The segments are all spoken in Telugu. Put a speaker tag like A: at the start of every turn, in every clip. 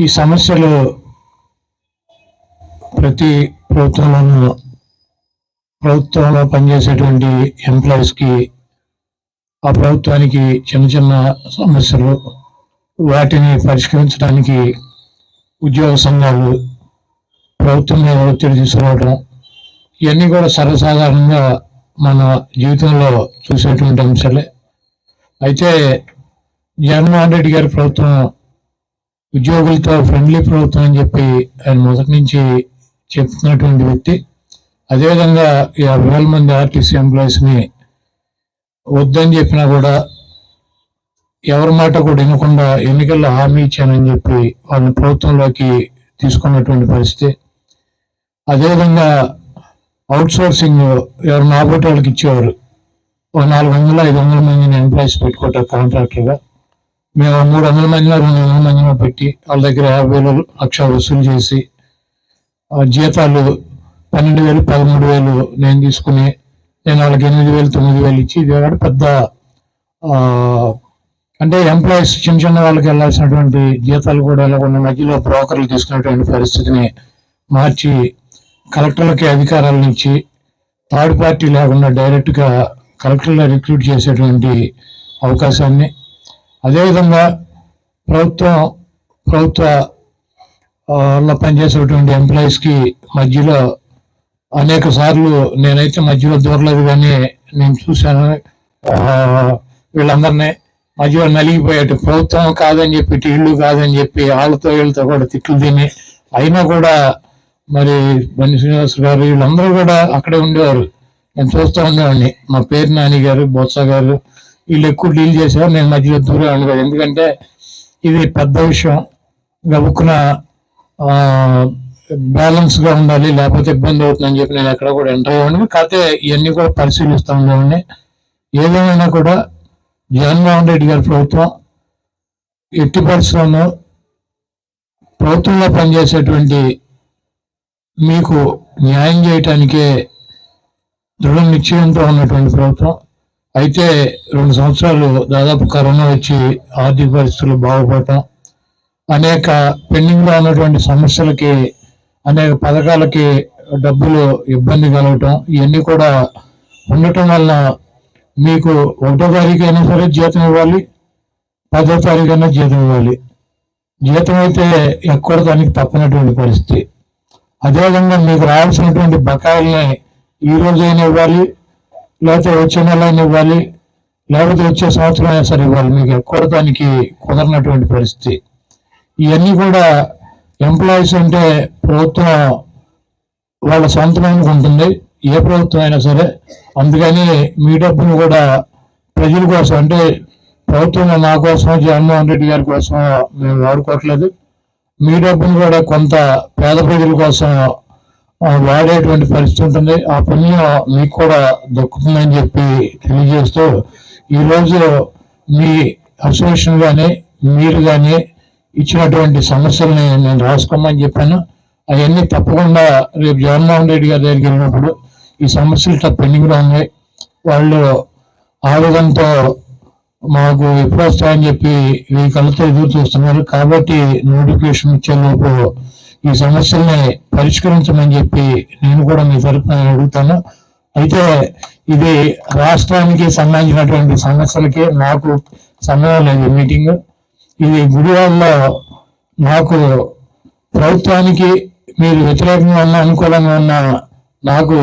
A: ఈ సమస్యలు ప్రతి ప్రభుత్వంలోనూ ప్రభుత్వంలో పనిచేసేటువంటి ఎంప్లాయీస్కి ఆ ప్రభుత్వానికి చిన్న చిన్న సమస్యలు వాటిని పరిష్కరించడానికి ఉద్యోగ సంఘాలు ప్రభుత్వం మీద ఒత్తిడి తీసుకురావడం ఇవన్నీ కూడా సర్వసాధారణంగా మన జీవితంలో చూసేటువంటి అంశాలే. అయితే జగన్మోహన్ రెడ్డి గారి ప్రభుత్వం ఉద్యోగులతో ఫ్రెండ్లీ ప్రభుత్వం అని చెప్పి ఆయన మొదటి నుంచి చెప్తున్నటువంటి వ్యక్తి. అదేవిధంగా యాభై వేల మంది ఆర్టీసీ ఎంప్లాయీస్ని వద్దని చెప్పినా కూడా ఎవరి మాట కూడా వినకుండా ఎన్నికల్లో హామీ ఇచ్చానని చెప్పి వాళ్ళని ప్రభుత్వంలోకి తీసుకున్నటువంటి పరిస్థితి. అదేవిధంగా అవుట్ సోర్సింగ్ ఎవరు నాబోటి వాళ్ళకి ఇచ్చేవారు. ఒక నాలుగు వందల ఐదు వందల మందిని ఎంప్లాయీస్ పెట్టుకుంటారు కాంట్రాక్టర్గా మేము మూడు వందల మందిలో రెండు వందల మందిలో పెట్టి వాళ్ళ దగ్గర యాభై వేలు లక్ష వసూలు చేసి జీతాలు పన్నెండు వేలు పదమూడు వేలు నేను తీసుకుని నేను వాళ్ళకి ఎనిమిది వేలు తొమ్మిది వేలు ఇచ్చి ఇది పెద్ద అంటే ఎంప్లాయీస్ చిన్న చిన్న వాళ్ళకి వెళ్ళాల్సినటువంటి జీతాలు కూడా వెళ్ళకుండా మధ్యలో బ్రోకర్లు తీసుకున్నటువంటి పరిస్థితిని మార్చి కలెక్టర్లకి అధికారాలను ఇచ్చి థర్డ్ పార్టీ లేకుండా డైరెక్ట్గా కలెక్టర్లు రిక్రూట్ చేసేటువంటి అవకాశాన్ని అదేవిధంగా ప్రభుత్వం ప్రభుత్వ లో పనిచేసేటువంటి ఎంప్లాయీస్కి మధ్యలో అనేక సార్లు నేనైతే మధ్యలో దూరలేదు కానీ నేను చూశాను. వీళ్ళందరినీ మధ్యలో నలిగిపోయేట్టు ప్రభుత్వం కాదని చెప్పి టీళ్ళు ఇల్లు కాదని చెప్పి వాళ్ళతో వీళ్ళతో కూడా తిట్లు తిని అయినా కూడా మరి బండి శ్రీనివాస్ గారు వీళ్ళందరూ కూడా అక్కడే ఉండేవారు. నేను చూస్తూ ఉండేవాడిని. మా పేరు నాని గారు బొత్స గారు వీళ్ళు ఎక్కువ డీల్ చేశారు నేను మధ్యలో దూరం ఉండేవారు ఎందుకంటే ఇది పెద్ద విషయం. గబుక్కున బ్యాలెన్స్గా ఉండాలి లేకపోతే ఇబ్బంది అవుతుందని చెప్పి నేను ఎక్కడ కూడా ఎంటర్ అయ్యండి కాకపోతే ఇవన్నీ కూడా పరిశీలిస్తూ ఉండేవాడిని. ఏదేమైనా కూడా జగన్మోహన్ రెడ్డి గారి ప్రభుత్వం ఎట్టి పరిశ్రమను ప్రభుత్వంలో పనిచేసేటువంటి మీకు న్యాయం చేయటానికే దృఢ నిశ్చయంతో ఉన్నటువంటి ప్రభుత్వం. అయితే రెండు సంవత్సరాలు దాదాపు కరోనా వచ్చి ఆర్థిక పరిస్థితులు బాగుపడటం అనేక పెండింగ్లో ఉన్నటువంటి సమస్యలకి అనేక పథకాలకి డబ్బులు ఇబ్బంది కలగటం ఇవన్నీ కూడా ఉండటం వలన మీకు ఒకటో తారీఖు అయినా సరే జీతం ఇవ్వాలి పదో తారీఖు అయినా జీతం ఇవ్వాలి. జీతం అయితే ఎక్కడ దానికి తప్పనటువంటి పరిస్థితి. అదేవిధంగా మీకు రావాల్సినటువంటి బకాయిల్ని ఈ రోజైనా ఇవ్వాలి లేకపోతే వచ్చే నెల ఇవ్వాలి లేకపోతే వచ్చే సంవత్సరం అయినా సరే ఇవ్వాలి. మీకు ఎక్కడ కుదరనటువంటి పరిస్థితి. ఇవన్నీ కూడా ఎంప్లాయీస్ అంటే ప్రభుత్వం వాళ్ళ సొంతమైన ఉంటుంది ఏ ప్రభుత్వం అయినా సరే అందుకని మీ డబ్బును కూడా ప్రజల కోసం అంటే ప్రభుత్వం నా కోసం జగన్మోహన్ రెడ్డి గారి కోసం మేము వాడుకోవట్లేదు. మీ డబ్బును కూడా కొంత పేద ప్రజల కోసం వాడేటువంటి పరిస్థితి ఉంటుంది. ఆ పుణ్యం మీకు కూడా దక్కుతుందని చెప్పి తెలియజేస్తూ ఈరోజు మీ అసోసియేషన్ కానీ మీరు కానీ ఇచ్చినటువంటి సమస్యల్ని నేను రాసుకోమని చెప్పాను. అవన్నీ తప్పకుండా రేపు జగన్మోహన్ రెడ్డి గారి దగ్గరికి వెళ్ళినప్పుడు ఈ సమస్యలు ఇట్లా పెండింగ్లో ఉన్నాయి. వాళ్ళు ఆవేదనతో మాకు ఎప్పుడు వస్తాయని చెప్పి వీళ్ళ కళ్ళతో ఎదురు చూస్తున్నారు. కాబట్టి నోటిఫికేషన్ ఇచ్చేలోపు ఈ సమస్యల్ని పరిష్కరించమని చెప్పి నేను కూడా మీ తరపున అడుగుతాను. అయితే ఇది రాష్ట్రానికి సంబంధించినటువంటి సమస్యలకి నాకు సమయం లేదు మీటింగ్. ఇది గుడివాడలో నాకు ప్రభుత్వానికి మీరు వ్యతిరేకంగా ఉన్న అనుకూలంగా ఉన్న నాకు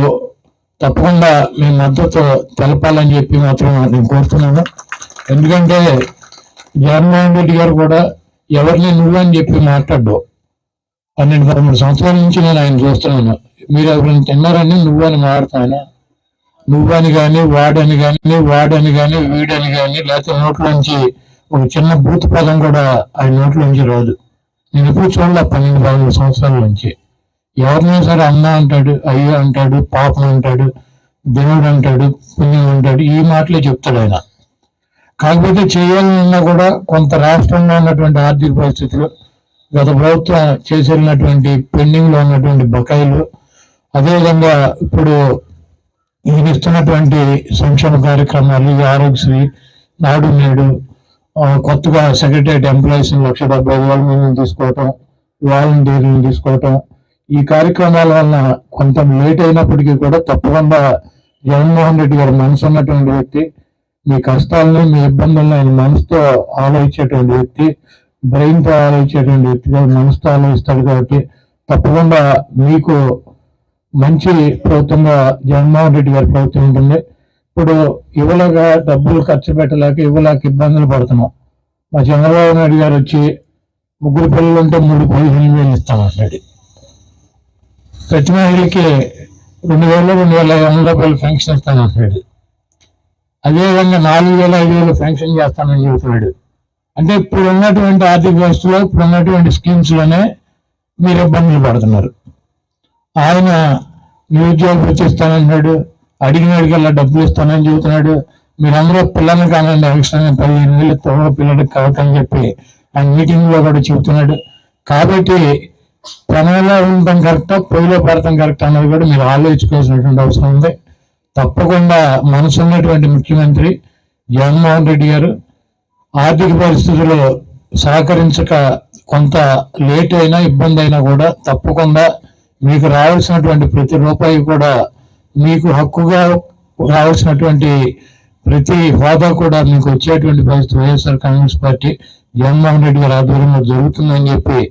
A: తప్పకుండా మీ మద్దతు తెలపాలని చెప్పి మాత్రం నేను కోరుతున్నాను. ఎందుకంటే జగన్మోహన్ రెడ్డి గారు కూడా ఎవరిని నువ్వని చెప్పి మాట్లాడ్డావు పన్నెండు పదమూడు సంవత్సరాల నుంచి నేను ఆయన చూస్తున్నాను. మీరు ఎవరిని తిన్నారని నువ్వని మాడతాను నువ్వని కానీ వాడని కానీ వాడని కానీ వీడని కానీ లేకపోతే నోట్లోంచి ఒక చిన్న బూత్ పదం కూడా ఆయన నోట్లోంచి రాదు. నేను ఎప్పుడు చూడలే పన్నెండు పదమూడు సంవత్సరాల నుంచి. ఎవరినైనా సరే అన్న అంటాడు అయ్యో అంటాడు పాపం అంటాడు దేవుడు అంటాడు పుణ్యం అంటాడు ఈ మాటలే చెప్తాడు ఆయన. కాకపోతే చేయాలన్నా కూడా కొంత రాష్ట్రంలో ఉన్నటువంటి ఆర్థిక పరిస్థితులు గత ప్రభుత్వం చేసినటువంటి పెండింగ్లో ఉన్నటువంటి బకాయిలు అదేవిధంగా ఇప్పుడు ఈయన ఇస్తున్నటువంటి సంక్షేమ కార్యక్రమాలు ఈ ఆరోగ్యశ్రీ నాడు నేడు కొత్తగా సెక్రటరియట్ ఎంప్లాయీస్ లక్ష డెబ్బై ఐదు వేల మందిని తీసుకోవటం వాలంటీర్లను తీసుకోవటం ఈ కార్యక్రమాల వలన కొంత లేట్ అయినప్పటికీ కూడా తప్పకుండా జగన్మోహన్ రెడ్డి గారు మనసు ఉన్నటువంటి వ్యక్తి మీ కష్టాలను మీ ఇబ్బందులను ఆయన మనసుతో ఆలోచించేటువంటి వ్యక్తి బ్రెయిన్ ఆలోచించేటువంటి వ్యక్తిగా మనసుతో ఆలోచిస్తాడు కాబట్టి తప్పకుండా మీకు మంచి ప్రభుత్వంగా జగన్మోహన్ రెడ్డి గారి ప్రభుత్వం ఉంటుంది. ఇప్పుడు యువలుగా డబ్బులు ఖర్చు పెట్టలేక యువలకు ఇబ్బందులు పడుతున్నాం. మా చంద్రబాబు నాయుడు గారు వచ్చి ముగ్గురు పిల్లలు ఉంటే మూడు పదిహేను వేలు ఇస్తామంటాడు ప్రతి మహిళకి రెండు వేలు రెండు వేల ఐదు వందల రూపాయలు ఫెన్షన్ ఇస్తానంటాడు అదేవిధంగా నాలుగు వేల ఐదు వేలు ఫెన్షన్ చేస్తానని చెబుతున్నాడు. అంటే ఇప్పుడు ఉన్నటువంటి ఆర్థిక వ్యవస్థలో ఇప్పుడు ఉన్నటువంటి స్కీమ్స్లోనే మీరు ఇబ్బందులు పడుతున్నారు. ఆయన నిరుద్యోగ వచ్చిస్తానంటున్నాడు ఇస్తానంటున్నాడు డబ్బులు ఇస్తానని చెబుతున్నాడు. మీరందరూ పిల్లల్ని కానండి అవసరంగా పదిహేను వేలు తొమ్మిది పిల్లలకి కావటని చెప్పి ఆయన మీటింగ్లో కూడా చెబుతున్నాడు. కాబట్టి ప్రణంలో ఉండటం కరెక్టా పొయ్యిలో పడటం కరెక్ట్ అన్నది కూడా మీరు ఆలోచించుకోవాల్సినటువంటి అవసరం ఉంది. తప్పకుండా మనసు ఉన్నటువంటి ముఖ్యమంత్రి జగన్మోహన్ రెడ్డి గారు ఆర్థిక పరిస్థితులు సహకరించక కొంత లేట్ అయినా ఇబ్బంది అయినా కూడా తప్పకుండా మీకు రావాల్సినటువంటి ప్రతి రూపాయి కూడా మీకు హక్కుగా రావాల్సినటువంటి ప్రతి హోదా కూడా మీకు వచ్చేటువంటి పరిస్థితి వైఎస్ఆర్ కాంగ్రెస్ పార్టీ జగన్మోహన్ రెడ్డి గారి ఆధ్వర్యంలో జరుగుతుందని చెప్పి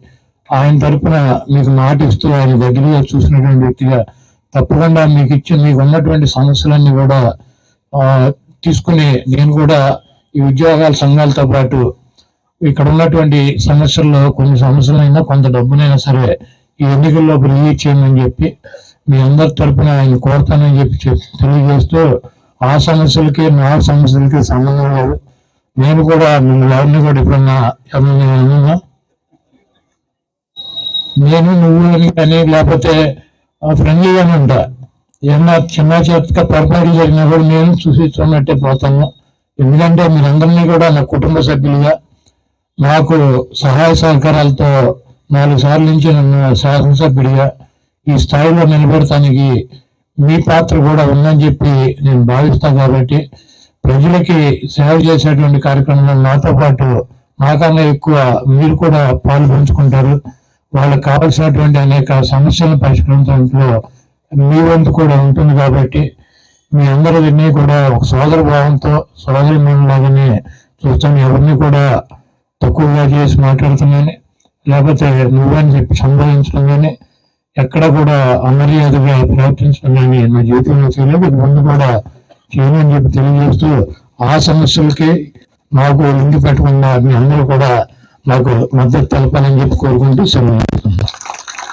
A: ఆయన తరఫున మీకు నాటిస్తూ ఆయన దగ్గరగా చూసినటువంటి వ్యక్తిగా తప్పకుండా మీకు ఇచ్చిన మీకు ఉన్నటువంటి సమస్యలన్నీ కూడా తీసుకుని నేను కూడా ఈ ఉద్యోగాల సంఘాలతో పాటు ఇక్కడ ఉన్నటువంటి సమస్యల్లో కొన్ని సమస్యలైనా కొంత డబ్బునైనా సరే ఈ ఎన్నికల్లో రిలీజ్ చేయమని చెప్పి మీ అందరి తరపున ఆయన కోరుతానని చెప్పి తెలియజేస్తూ ఆ సమస్యలకి నా సమస్యలకి సంబంధం లేదు. నేను కూడా మిమ్మల్ని ఎవరిని కూడా ఎప్పుడన్నా ఎవరిని నేను నువ్వు అని కానీ లేకపోతే ఫ్రెండ్లీగానే ఉంటా. ఏమన్నా చిన్న చేతిగా పొరపాటు జరిగినా కూడా నేను చూసి చూడనట్టే పోతాను. ఎందుకంటే మీరందరినీ కూడా నా కుటుంబ సభ్యులుగా నాకు సహాయ సహకారాలతో నాలుగు సార్లు నుంచి నన్ను శాసనసభ్యుడిగా ఈ స్థాయిలో నిలబెడటానికి మీ పాత్ర కూడా ఉందని చెప్పి నేను భావిస్తాను కాబట్టి ప్రజలకి సేవ చేసేటువంటి కార్యక్రమంలో నాతో పాటు నాకన్నా ఎక్కువ మీరు కూడా పాలు పంచుకుంటారు. వాళ్ళకి కావలసినటువంటి అనేక సమస్యలను పరిష్కరించడంలో మీ వంతు కూడా ఉంటుంది కాబట్టి మీ అందరినీ కూడా ఒక సోదర భావంతో సోదరి లాగానే చూస్తాను ఎవరిని కూడా తక్కువగా చేసి మాట్లాడుతున్నాను లేకపోతే నువ్వని చెప్పి సంబోధించడం కానీ ఎక్కడ కూడా అమర్యాదగా ప్రవర్తించడం కానీ నా జీవితంలో చేయలేదు. ముందు కూడా చేయమని చెప్పి తెలియజేస్తూ ఆ సమస్యలకి నాకు లింక్ పెట్టకుండా మీ అందరూ కూడా మాకు మద్దతు తెలపాలని చెప్పి కోరుకుంటూ సెలవు